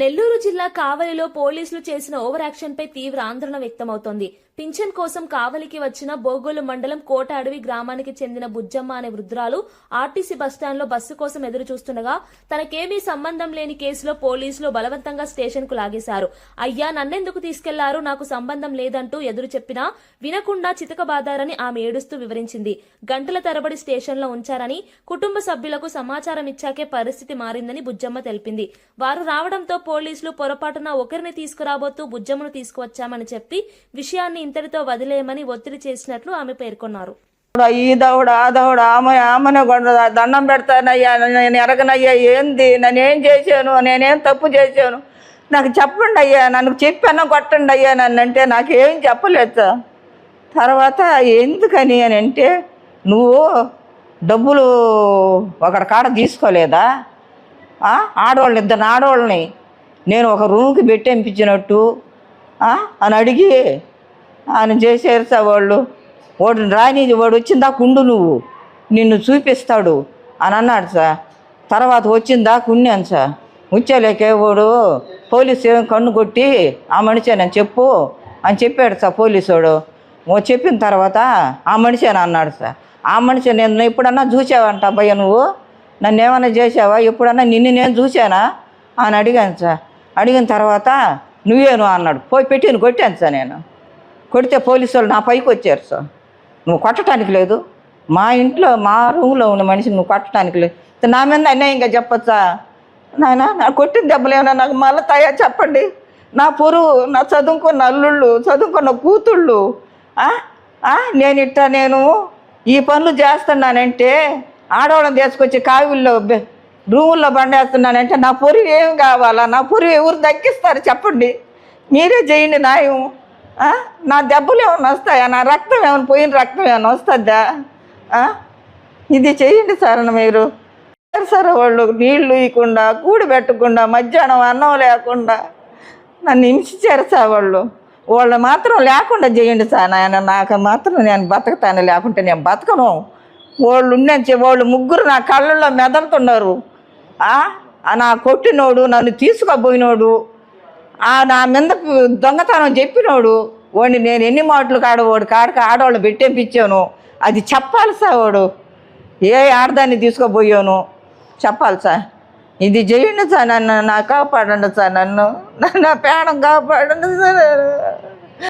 నెల్లూరు జిల్లా కావలిలో పోలీసులు చేసిన ఓవర్ యాక్షన్ పై తీవ్ర ఆందోళన వ్యక్తమవుతోంది. పింఛన్ కోసం కావలికి వచ్చిన బోగోలు మండలం కోట అడవి గ్రామానికి చెందిన బుజ్జమ్మ అనే వృద్ధురాలు ఆర్టీసీ బస్టాండ్లో బస్సు కోసం ఎదురు చూస్తుండగా తనకేమీ సంబంధం లేని కేసులో పోలీసులు బలవంతంగా స్టేషన్కు లాగేశారు. అయ్యా నన్నెందుకు తీసుకెళ్ళారు? నాకు సంబంధం లేదంటూ ఎదురు చెప్పినా వినకుండా చితకబాదారని ఆమె ఏడుస్తూ వివరించింది. గంటల తరబడి స్టేషన్లో ఉంచారని కుటుంబ సభ్యులకు సమాచారం ఇచ్చాకే పరిస్థితి మారిందని బుజ్జమ్మ తెలిపింది. వారు రావడంతో పోలీసులు పొరపాటున ఒకరిని తీసుకురాబోతూ బుజ్జమ్మను తీసుకువచ్చామని చెప్పి విషయాన్ని ఇంతటితో వదిలేయమని ఒత్తిడి చేసినట్లు ఆమె పేర్కొన్నారు. ఈ దౌడు ఆ దౌడు ఆమె ఆమెనే కొండ దండం పెడతానయ్యా నేను ఎరగనయ్యా ఏంది? నన్ను ఏం చేశాను? నేనేం తప్పు చేశాను? నాకు చెప్పండి అయ్యా నన్ను చెప్పాను కొట్టండి అయ్యా నన్ను అంటే నాకేం చెప్పలేదు తర్వాత ఎందుకని అని అంటే నువ్వు డబ్బులు ఒకటి కాడ తీసుకోలేదా? ఆడవాళ్ళని ఇద్దరు ఆడవాళ్ళని నేను ఒక రూమ్కి పెట్టింపించినట్టు అని అడిగి ఆయన చేసేరు సార్ వాళ్ళు. వాడు రాని వాడు వచ్చిందా కుండు నువ్వు. నిన్ను చూపిస్తాడు అని అన్నాడు సార్ తర్వాత వచ్చిందా కున్నాను సార్ ఉంచలేకే వాడు పోలీసు ఏం కన్ను కొట్టి ఆ మనిషేనని చెప్పు అని చెప్పాడు సార్ పోలీసోడు. చెప్పిన తర్వాత ఆ మనిషేనా అన్నాడు సార్ ఆ మనిషి నేను ఎప్పుడన్నా చూసావంట అబ్బాయి నువ్వు? నన్ను ఏమైనా చేసావా? ఎప్పుడన్నా నిన్ను నేను చూశానా అని అడిగాను సార్ అడిగిన తర్వాత నువ్వేను అన్నాడు. పోయి పెట్టిన కొట్టాను సార్ నేను. కొడితే పోలీసు వాళ్ళు నా పైకి వచ్చారు సార్. నువ్వు కొట్టడానికి లేదు. మా ఇంట్లో మా రూమ్లో ఉన్న మనిషిని నువ్వు కొట్టడానికి లేదు. నా మీద అన్యాయంగా చెప్పచ్చా? నాయన నా కొట్టిన దెబ్బలు ఏమైనా నాకు మళ్ళీ తయారు చెప్పండి. నా పొరుగు నా చదువుకున్న అల్లుళ్ళు చదువుకున్న కూతుళ్ళు నేను ఇట్ట నేను ఈ పనులు చేస్తున్నానంటే ఆడవాళ్ళని తీసుకొచ్చి కావిల్లో రూముల్లో బండేస్తున్నానంటే నా పొరుగు ఏం కావాలా? నా పొరుగు ఎవరు దక్కిస్తారు చెప్పండి. మీరే చేయండి నాయం నా దెబ్బలు ఏమైనా వస్తాయా? నా రక్తం ఏమైనా పోయిన రక్తం ఏమైనా వస్తుందా ఇది చేయండి సార్ మీరు. సార్ వాళ్ళు నీళ్ళు ఇవ్వకుండా కూడి పెట్టకుండా మధ్యాహ్నం అన్నం లేకుండా నన్ను హింసించారు సార్ వాళ్ళు. వాళ్ళు మాత్రం లేకుండా చేయండి సార్ నాయన. నాకు మాత్రం నేను బతకతాను లేకుంటే నేను బతకను. వాళ్ళు ఉండే వాళ్ళు ముగ్గురు నా కళ్ళల్లో మెదలుతున్నారు. నా కొట్టినోడు నన్ను తీసుకుపోయినోడు నా మీద దొంగతనం చెప్పినోడు వాడిని నేను ఎన్ని మాటలు కాడ వాడు కాడక ఆడవాళ్ళు పెట్టేపించాను. అది చెప్పాలి సార్ వాడు. ఏ ఆడదాన్ని తీసుకుపోయాను? చెప్పాలి సార్. ఇది చేయండి సార్ నన్ను నా కాపాడండి సార్ నన్ను. నా ప్రాణం కాపాడండి సార్.